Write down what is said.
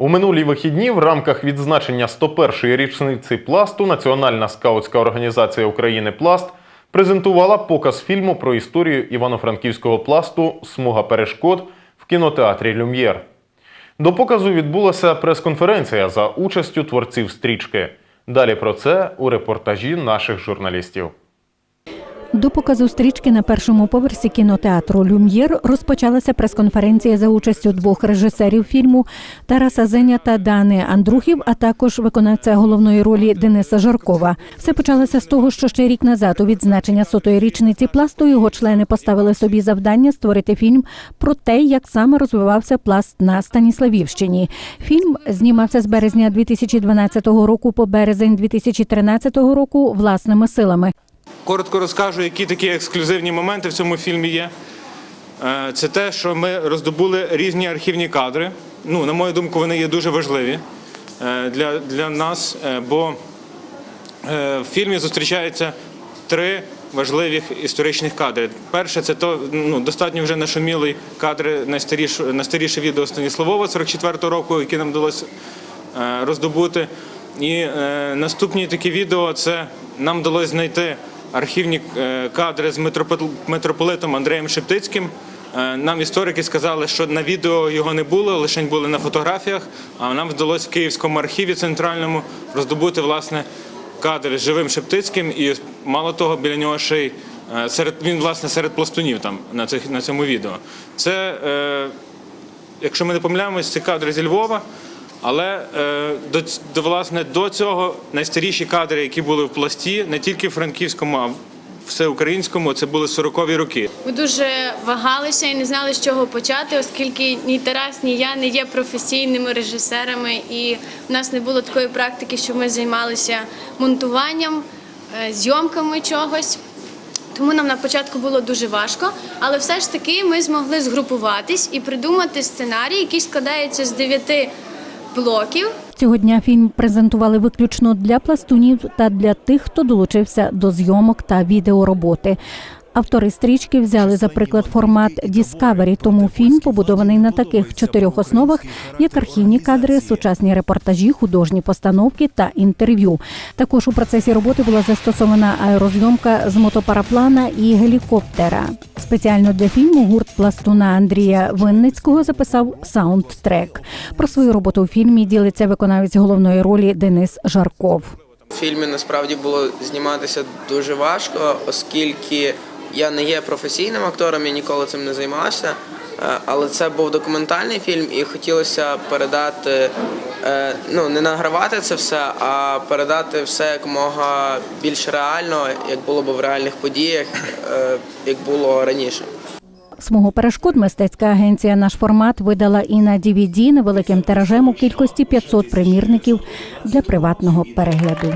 У минулі вихідні в рамках відзначення 101-ї річниці пласту Національна скаутська організація України Пласт презентувала показ фільму про історію івано-франківського пласту Смуга перешкод в кінотеатрі Люм'єр. До показу відбулася прес-конференція за участю творців стрічки. Далі про це у репортажі наших журналістів. До показу стрічки на першому поверсі кінотеатру Люм'єр розпочалася прес-конференція за участю двох режисерів фільму Тараса Зеня та Дани Андрухів, а також виконавця головної ролі Дениса Жаркова. Все почалося з того, що ще рік назад у відзначення сотої річниці пласту його члени поставили собі завдання створити фільм про те, як саме розвивався пласт на Станіславівщині. Фільм знімався з березня 2012 року по березень 2013 року власними силами. Коротко розкажу, які такі ексклюзивні моменти в цьому фільмі є. Е, Це те, що ми роздобули різні архівні кадри. Ну, на мою думку, вони є дуже важливі е, для, для нас, е, бо в фільмі зустрічаються три важливих історичних кадри. Перше, це то ну, достатньо вже нашумілий кадр найстаріше, найстаріше відео Станіславова 44-го року, яке нам вдалося роздобути. І е, наступні такі відео це нам вдалося знайти архівні е, кадри з митрополитом Андреєм Шептицьким. Е, Нам історики сказали, що на відео його не було, лише були на фотографіях. А нам вдалося в Київському архіві центральному роздобути власне кадри з живим Шептицьким, і мало того, біля нього ще й е, серед він власне серед пластунів там на цих на цьому відео. Це якщо ми не помиляємось, це кадри зі Львова. Але е, до, до, власне, до цього найстаріші кадри, які були в пласті, не тільки в франківському, а всеукраїнському, це були 40-ві роки. Ми дуже вагалися і не знали, з чого почати, оскільки ні Тарас, ні я не є професійними режисерами, і в нас не було такої практики, щоб ми займалися монтуванням, е, зйомками чогось. Тому нам на початку було дуже важко, але все ж таки ми змогли згрупуватись і придумати сценарій, який складається з дев'яти блоків. Цього дня фільм презентували виключно для пластунів та для тих, хто долучився до зйомок та відеороботи. Автори стрічки взяли за приклад формат Discovery, тому фільм побудований на таких чотирьох основах, як архівні кадри, сучасні репортажі, художні постановки та інтерв'ю. Також у процесі роботи була застосована аерозйомка з мотопараплана і гелікоптера. Спеціально для фільму гурт пластуна Андрія Винницького записав саундтрек. Про свою роботу у фільмі ділиться виконавець головної ролі Денис Жарков. У фільмі насправді було зніматися дуже важко, оскільки я не є професійним актором, я ніколи цим не займався. Е, Але це був документальний фільм, і хотілося передати, е, ну не награвати це все, а передати все якомога більш реально, як було б в реальних подіях, е, як було раніше. Смугу перешкод мистецька агенція наш формат видала і на DVD невеликим тиражем у кількості 500 примірників для приватного перегляду.